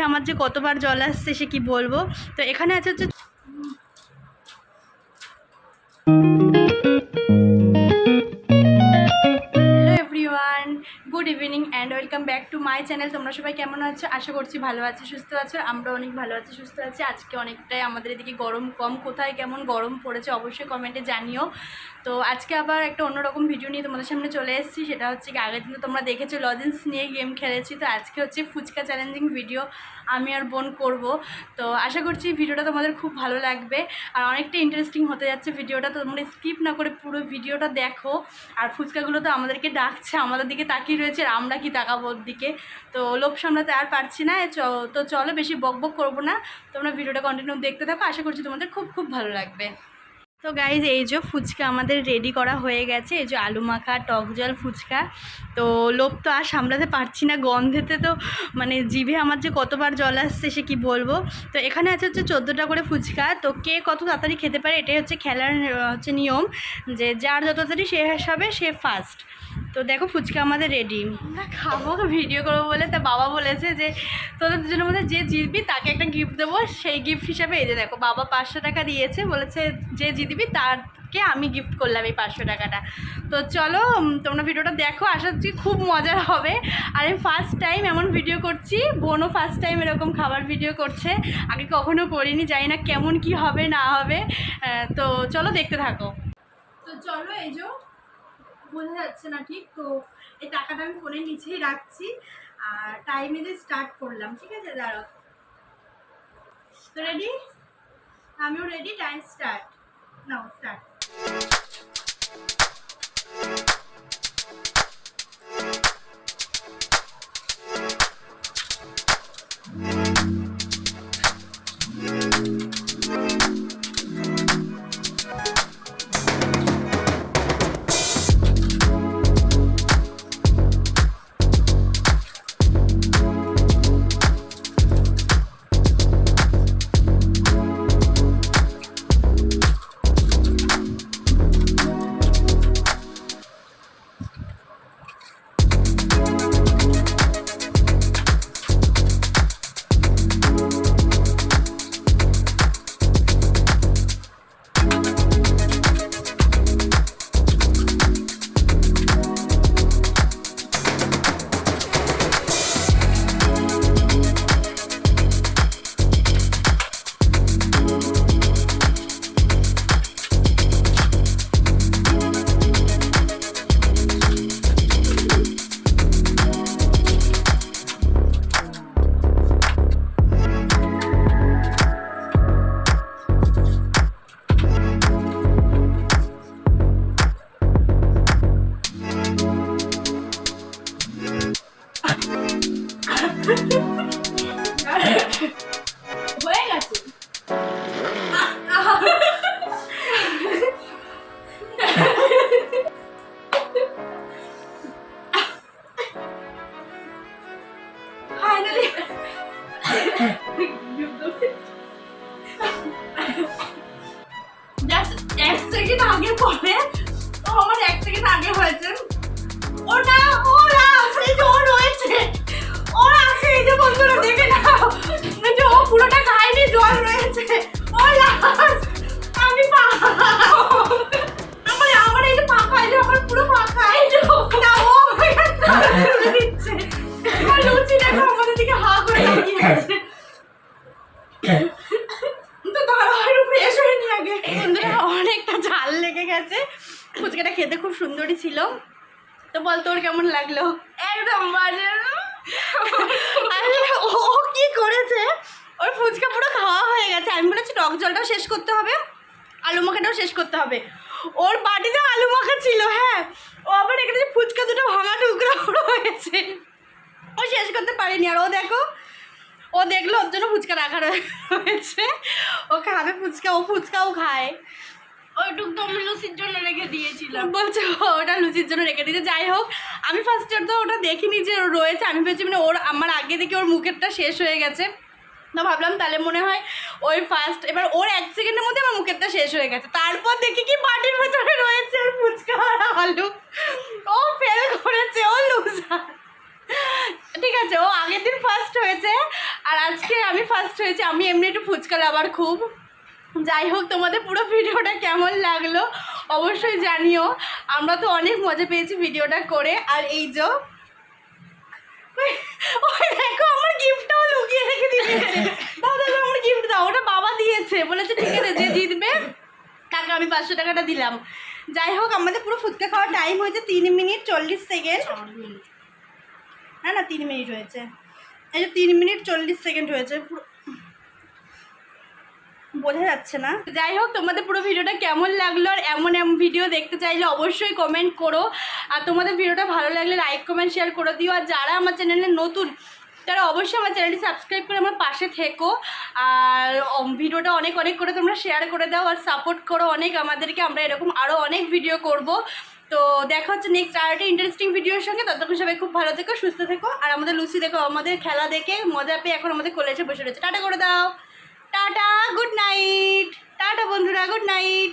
আমার যে কতবার জল আসছে সে কি বলব? তো এখানে আছে হচ্ছে good evening and welcome back to my channel. তোমরা সবাই কেমন আছো? আশা করছি ভালো আছো, সুস্থ আছো। আমরা অনেক ভালো আছি, সুস্থ আছি। আজকে অনেকটাই আমাদের এদিকে গরম কম। কোথায় কেমন গরম পড়েছে অবশ্যই কমেন্টে জানিও। তো আজকে আবার একটা অন্যরকম ভিডিও নিয়ে তোমাদের সামনে চলে এসেছি। সেটা হচ্ছে কি, আগের দিন তোমরা দেখেছ লজেন্স নিয়ে গেম খেলেছি। তো আজকে হচ্ছে ফুচকা চ্যালেঞ্জিং ভিডিও আমি আর বোন করব। তো আশা করছি ভিডিওটা তোমাদের খুব ভালো লাগবে। আর অনেকটা ইন্টারেস্টিং হতে যাচ্ছে ভিডিওটা তো তোমরা স্কিপ না করে পুরো ভিডিওটা দেখো। আর ফুচকাগুলো তো আমাদেরকে ডাকছে, আমাদের দিকে তাকিয়ে রয়েছে। আর আমরা কি তাকাবো ওর দিকে তো লোভ সামলাতে আর পারছি না তো চলো বেশি বক বক করব না। তোমরা ভিডিওটা কন্টিনিউ দেখতে থাকো, আশা করছি তোমাদের খুব খুব ভালো লাগবে। তো গাইজ এই যে ফুচকা আমাদের রেডি করা হয়ে গেছে, এই যে আলু মাখা, টক জল, ফুচকা। তো লোভ তো আর সামলাতে পারছি না, গন্ধেতে তো মানে জিভে আমার যে কতবার জল আসছে সে কি বলব? তো এখানে আছে হচ্ছে চোদ্দোটা করে ফুচকা, তো কে কত তাড়াতাড়ি খেতে পারে, এটাই হচ্ছে খেলার হচ্ছে নিয়ম, যে যার যত তাড়াতাড়ি সে হিসাবে সে ফার্স্ট তো দেখো ফুচকা আমাদের রেডি খাব ভিডিও করব বলে তা বাবা বলেছে যে, তোদের দুজনের মধ্যে যে জিতবি তাকে একটা গিফট দেবো। সেই গিফট হিসাবে এই যে দেখো, বাবা পাঁচশো টাকা দিয়েছে, বলেছে যে জিতবি তারকে আমি গিফট করলাম এই পাঁচশো টাকাটা। তো চলো তোমরা ভিডিওটা দেখো, আশা করছি খুব মজার হবে। আর আমি ফার্স্ট টাইম এমন ভিডিও করছি, বোনও ফার্স্ট টাইম এরকম খাবার ভিডিও করছে। আগে কখনো করিনি, জানি না কেমন কি হবে, না হবে। তো চলো দেখতে থাকো। তো চলো এই যে বোঝা যাচ্ছে না ঠিক? তো এই টাকাটা আমি ফোনের নিচেই রাখছি। আর টাইমে যে স্টার্ট করলাম, ঠিক আছে? দাঁড়াও। তো রেডি আমিও ready time start now start just এক সেকেন্ড আগে খেতে সুন্দরই ছিল। তো বল তোর কেমন লাগল? একদম বাজে। ও কি করেছে? ওর ফুচকা পুরো খাওয়া হয়ে গেছে। আমি বলেছি টক জলটাও শেষ করতে হবে আলু মাখাটাও শেষ করতে হবে। ওর বাটিতে আলু মাখা ছিল হ্যাঁ। ও আবার এখানে যে ফুচকা দুটো ভাঙা টুকরো হয়েছে ও শেষ করতে পারেনি। আর ও দেখো ও দেখল ওর জন্য ফুচকা রাখা রয়ে- রয়েছে। ও খাবে ফুচকা ও ফুচকাও খায়। তো আমি লুচির জন্য রেখে দিয়েছিলাম। বলছে ও ওটা লুচির জন্য রেখে দিতে যাই হোক, আমি তো ওটা দেখিনি যে রয়েছে। আমি ভেবেছি মানে ওর আমার আগে থেকে ওর মুখেরটা শেষ হয়ে গেছে। তো ভাবলাম তাহলে মনে হয় ওই ফার্স্ট এবার ওর এক সেকেন্ডের মধ্যে আমার মুখেরটা শেষ হয়ে গেছে। তারপর দেখি কি বাটির ভেতরে রয়েছে ফুচকা আর ও করেছে, ও ঠিক আছে, ও আগের দিন ফার্স্ট হয়েছে, আর আজকে আমি ফার্স্ট হয়েছি। আমি এমনি একটু ফুচকা আবার খুব। যাই হোক তোমাদের পুরো ভিডিওটা কেমন লাগল অবশ্যই জানিও। আমরা তো অনেক মজা পেয়েছি ভিডিওটা করে। আর এই যে ওই- দেখো আমার গিফটটাও লুকিয়ে রেখে দিয়েছে দাও দাদা আমার গিফট দাও ওটা বাবা দিয়েছে। বলেছে ঠিক আছে যে জিতবে তাকে আমি পাঁচশো টাকাটা দিলাম। যাই হোক আমাদের পুরো ফুচকা খাওয়ার টাইম হয়েছে তিন মিনিট চল্লিশ সেকেন্ড। না না তিন মিনিট হয়েছে। এই যে তিন মিনিট চল্লিশ সেকেন্ড হয়েছে। পুরো বোঝা যাচ্ছে না। যাই হোক তোমাদের পুরো ভিডিওটা কেমন লাগল আর এমন এমন ভিডিও দেখতে চাইলে অবশ্যই কমেন্ট করো। আর তোমাদের ভিডিওটা ভালো লাগলে লাইক কমেন্ট শেয়ার করে দিও। আর যারা আমার চ্যানেলে নতুন, তারা অবশ্যই আমার চ্যানেলটি সাবস্ক্রাইব করে আমার পাশে থেকো। আর ভিডিওটা অনেক অনেক করে তোমরা শেয়ার করে দাও আর সাপোর্ট করো অনেক আমাদেরকে। আমরা এরকম আরও অনেক ভিডিও করব। তো দেখা হচ্ছে নেক্সট আর একটা ইন্টারেস্টিং ভিডিওর সঙ্গে। ততক্ষণ সবাই খুব ভালো থেকো, সুস্থ থেকো। আর আমাদের লুচি দেখো, আমাদের খেলা দেখে মজা পেয়ে এখন আমাদের কলেজে বসে রয়েছে। টাটা করে দাও। টাটা গুড নাইট টাটা বন্ধুরা গুড নাইট